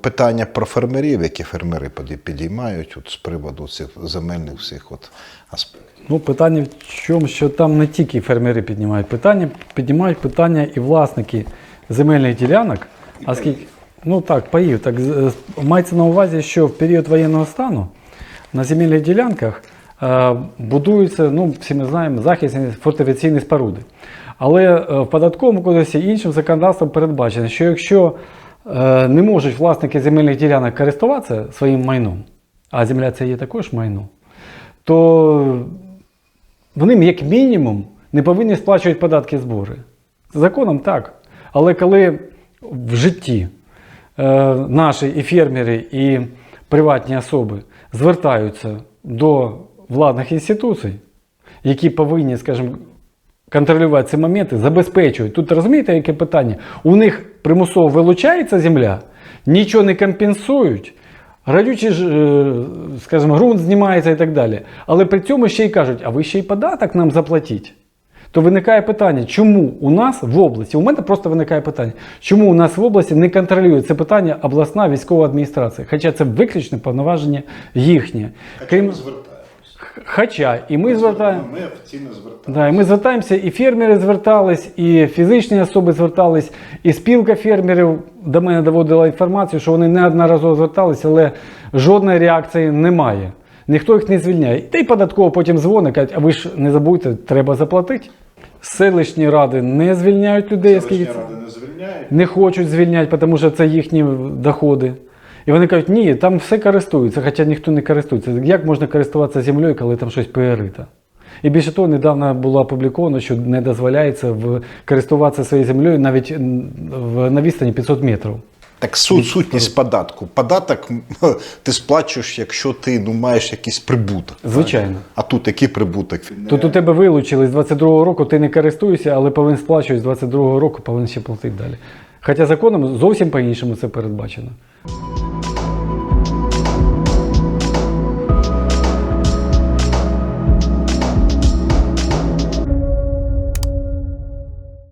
Питання про фермерів, які фермери підіймають от з приводу цих земельних всіх от аспектів. Ну, питання в чому, що там не тільки фермери піднімають питання, піднімають питання і власники земельних ділянок. А скільки, ну так, паїв. Так, мається на увазі, що в період воєнного стану на земельних ділянках е, будуються, ну, всі ми знаємо, захисні фортифікаційні споруди. Але е, в податковому кодексі іншим законодавством передбачено, що якщо не можуть власники земельних ділянок користуватися своїм майном, а земля це є також майно, то вони, як мінімум, не повинні сплачувати податки і збори. Законом так. Але коли в житті е, наші і фермери, і приватні особи звертаються до владних інституцій, які повинні, скажімо, контролювати ці моменти, забезпечують. Тут розумієте, яке питання? У них примусово вилучається земля, нічого не компенсують. Радючий, е, скажімо, ґрунт знімається і так далі. Але при цьому ще й кажуть, а ви ще й податок нам заплатіть. То виникає питання, чому у нас в області, у мене просто виникає питання, чому у нас в області не контролює це питання обласна військова адміністрація? Хоча це виключне повноваження їхнє. Крім, звертаємося. Хоча і ми звертаємо. Ми офіційно звертаємося. Да, і ми звертаємося, і фермери звертались, і фізичні особи звертались, і спілка фермерів до мене доводила інформацію, що вони неодноразово зверталися, але жодної реакції немає. Ніхто їх не звільняє. Та й податково потім дзвонить, кажуть, а ви ж не забудьте, треба заплатити. Селищні ради не звільняють людей, це- ради не звільняють. не хочуть звільняти, тому що це їхні доходи. І вони кажуть, ні, там все користуються, хоча ніхто не користується. Як можна користуватися землею, коли там щось перерито? І більше того, недавно було опубліковано, що не дозволяється в користуватися своєю землею навіть в, на відстані 500 метрів. Так суть, сутність податку. Податок ти сплачуєш, якщо ти ну, маєш якийсь прибуток. Звичайно. А тут який прибуток? Тут у тебе вилучили з 22-го року, ти не користуєшся, але повинен сплачувати з 22-го року, повинен ще платити далі. Хоча законом зовсім по-іншому це передбачено.